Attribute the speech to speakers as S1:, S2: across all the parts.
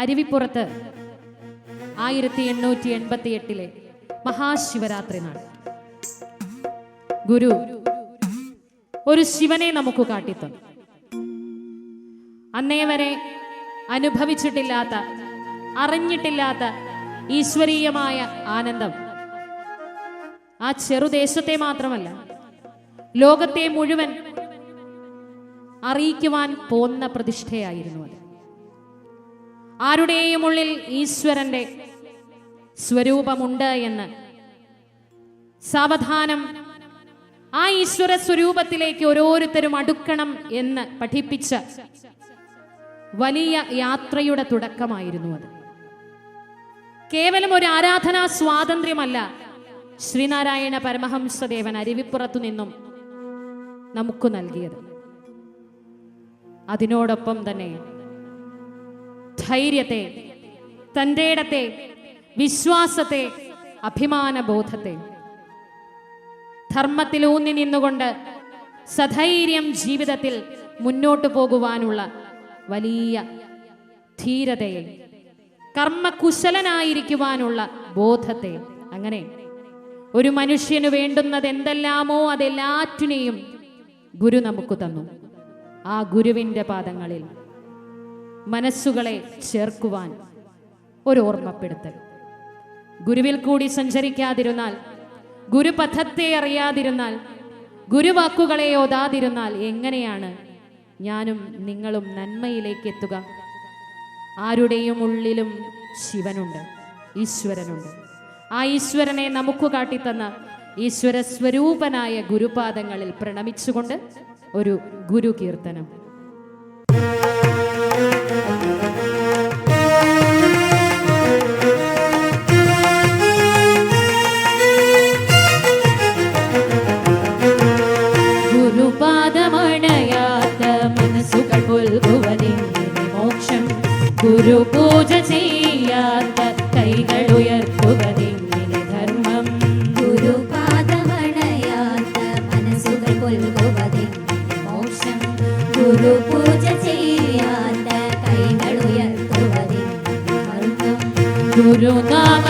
S1: അരുവിപ്പുറത്ത് ആയിരത്തി എണ്ണൂറ്റി എൺപത്തി എട്ടിലെ മഹാശിവരാത്രി നാൾ. ഗുരു ഒരു ശിവനെ നമുക്ക് കാട്ടിത്തന്നു. അന്നേ വരെ അനുഭവിച്ചിട്ടില്ലാത്ത അറിഞ്ഞിട്ടില്ലാത്ത ഈശ്വരീയമായ ആനന്ദം ആ ചെറുദേശത്തെ മാത്രമല്ല ലോകത്തെ മുഴുവൻ അറിയിക്കുവാൻ പോന്ന പ്രതിഷ്ഠയായിരുന്നു അത്. ആരുടെയും ഉള്ളിൽ ഈശ്വരന്റെ സ്വരൂപമുണ്ട് എന്ന്. സാവധാനം ആ ഈശ്വര സ്വരൂപത്തിലേക്ക് ഓരോരുത്തരും അടുക്കണം എന്ന് പഠിപ്പിച്ച വലിയ യാത്രയുടെ തുടക്കമായിരുന്നു അത്. കേവലം ഒരു ആരാധനാ സ്വാതന്ത്ര്യമല്ല ശ്രീനാരായണ പരമഹംസദേവൻ അരുവിപ്പുറത്തു നിന്നും നമുക്ക് നൽകിയത്. അതിനോടൊപ്പം തന്നെ ധൈര്യത്തെ തന്റെ ഇടത്തെ വിശ്വാസത്തെ അഭിമാനബോധത്തെ. ധർമ്മത്തിലൂന്നി നിന്നുകൊണ്ട് സധൈര്യം ജീവിതത്തിൽ മുന്നോട്ടു പോകുവാനുള്ള വലിയ ധീരതയെ കർമ്മകുശലനായിരിക്കുവാനുള്ള ബോധത്തെ. അങ്ങനെ ഒരു മനുഷ്യന് വേണ്ടുന്നത് എന്തെല്ലാമോ അതെല്ലാറ്റിനെയും ഗുരു നമുക്ക് തന്നു. ആ ഗുരുവിന്റെ പാദങ്ങളിൽ മനസ്സുകളെ ചേർക്കുവാൻ ഒരു ഓർമ്മപ്പെടുത്തൽ. ഗുരുവിൽ കൂടി സഞ്ചരിക്കാതിരുന്നാൽ ഗുരുപഥത്തെ അറിയാതിരുന്നാൽ ഗുരുവാക്കുകളെ ഓതാതിരുന്നാൽ എങ്ങനെയാണ് ഞാനും നിങ്ങളും നന്മയിലേക്ക് എത്തുക? ആരുടെയും ഉള്ളിലും ശിവനുണ്ട് ഈശ്വരനുണ്ട്. ആ ഈശ്വരനെ നമുക്ക് കാട്ടിത്തന്ന ഈശ്വര സ്വരൂപനായ ഗുരുപാദങ്ങളിൽ പ്രണമിച്ചുകൊണ്ട് ഒരു ഗുരു കീർത്തനം ഗുരുപൂജ ചെയ്യാത്ത കൈകൾ ഉയർത്തുവതിങ്ങനെ ധർമ്മം.
S2: ഗുരുപാദമണയാത്ത മനസ്സുകൾ കൊൽകുവതിങ്ങനെ മോക്ഷം. ഗുരുപൂജ ചെയ്യാത്ത കൈകൾ ഉയർത്തുക ധർമ്മം
S1: ഗുരുനാമമുണരാത്ത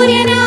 S1: സൂര്യനാണിൻ